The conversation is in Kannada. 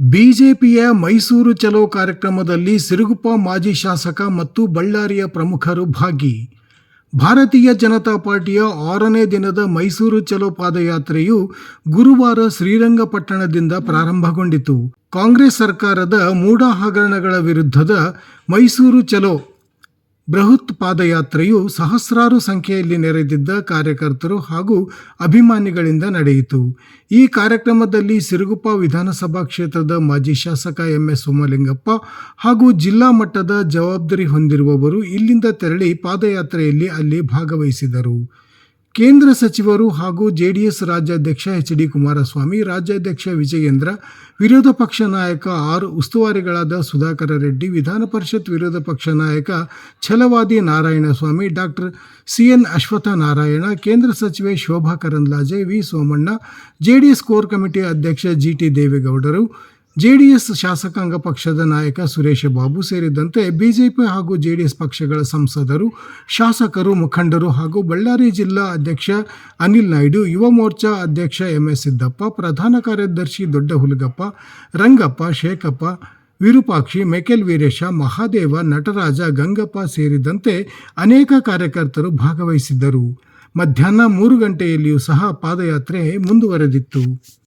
ಬಿಜೆಪಿಯ ಮೈಸೂರು ಚಲೋ ಕಾರ್ಯಕ್ರಮದಲ್ಲಿ ಸಿರುಗುಪ್ಪ ಮಾಜಿ ಶಾಸಕ ಮತ್ತು ಬಳ್ಳಾರಿಯ ಪ್ರಮುಖರು ಭಾಗಿ. ಭಾರತೀಯ ಜನತಾ ಪಾರ್ಟಿಯ ಆರನೇ ದಿನದ ಮೈಸೂರು ಚಲೋ ಪಾದಯಾತ್ರೆಯು ಗುರುವಾರ ಶ್ರೀರಂಗಪಟ್ಟಣದಿಂದ ಪ್ರಾರಂಭಗೊಂಡಿತು. ಕಾಂಗ್ರೆಸ್ ಸರ್ಕಾರದ ಮೂಢ ಹಗರಣಗಳ ವಿರುದ್ಧದ ಮೈಸೂರು ಚಲೋ ಬೃಹತ್ ಪಾದಯಾತ್ರೆಯು ಸಹಸ್ರಾರು ಸಂಖ್ಯೆಯಲ್ಲಿ ನೆರೆದಿದ್ದ ಕಾರ್ಯಕರ್ತರು ಹಾಗೂ ಅಭಿಮಾನಿಗಳಿಂದ ನಡೆಯಿತು. ಈ ಕಾರ್ಯಕ್ರಮದಲ್ಲಿ ಸಿರುಗುಪ್ಪ ವಿಧಾನಸಭಾ ಕ್ಷೇತ್ರದ ಮಾಜಿ ಶಾಸಕ ಎಂಎಸ್ ಸೋಮಲಿಂಗಪ್ಪ ಹಾಗೂ ಜಿಲ್ಲಾ ಮಟ್ಟದ ಜವಾಬ್ದಾರಿ ಹೊಂದಿರುವವರು ಇಲ್ಲಿಂದ ತೆರಳಿ ಪಾದಯಾತ್ರೆಯಲ್ಲಿ ಅಲ್ಲಿ ಭಾಗವಹಿಸಿದರು. ಕೇಂದ್ರ ಸಚಿವರು ಹಾಗೂ ಜೆಡಿಎಸ್ ರಾಜ್ಯಾಧ್ಯಕ್ಷ ಎಚ್ ಡಿ ಕುಮಾರಸ್ವಾಮಿ, ರಾಜ್ಯಾಧ್ಯಕ್ಷ ವಿಜಯೇಂದ್ರ, ವಿರೋಧ ಪಕ್ಷ ನಾಯಕ ಆರ್ ಉಸ್ತುವಾರಿಗಳಾದ ಸುಧಾಕರ ರೆಡ್ಡಿ, ವಿಧಾನ ಪರಿಷತ್ ವಿರೋಧ ಪಕ್ಷ ನಾಯಕ Chalavadi Narayanaswamy, doctor C N Ashwath Narayan, ಕೇಂದ್ರ ಸಚಿವೆ Shobha Karandlaje, V Somanna, JDS core committee ಅಧ್ಯಕ್ಷ ಜಿಟಿ ದೇವೇಗೌಡರು ಜೆಡಿಎಸ್ ಶಾಸಕಾಂಗ ಪಕ್ಷದ ನಾಯಕ ಸುರೇಶ ಬಾಬು ಸೇರಿದಂತೆ ಬಿಜೆಪಿ ಹಾಗೂ ಜೆಡಿಎಸ್ ಪಕ್ಷಗಳ ಸಂಸದರು, ಶಾಸಕರು, ಮುಖಂಡರು ಹಾಗೂ ಬಳ್ಳಾರಿ ಜಿಲ್ಲಾ ಅಧ್ಯಕ್ಷ ಅನಿಲ್ ನಾಯ್ಡು, ಯುವ ಮೋರ್ಚಾ ಅಧ್ಯಕ್ಷ ಎಂಎಸ್ ಸಿದ್ದಪ್ಪ, ಪ್ರಧಾನ ಕಾರ್ಯದರ್ಶಿ ದೊಡ್ಡ ಹುಲಗಪ್ಪ ರಂಗಪ್ಪ ಶೇಖಪ್ಪ, ವಿರೂಪಾಕ್ಷಿ, ಮೆಕೆಲ್ ವೀರೇಶ, ಮಹಾದೇವ, ನಟರಾಜ ಗಂಗಪ್ಪ ಸೇರಿದಂತೆ ಅನೇಕ ಕಾರ್ಯಕರ್ತರು ಭಾಗವಹಿಸಿದ್ದರು. ಮಧ್ಯಾಹ್ನ ಮೂರು ಗಂಟೆಯಲ್ಲಿಯೂ ಸಹ ಪಾದಯಾತ್ರೆ ಮುಂದುವರೆದಿತ್ತು.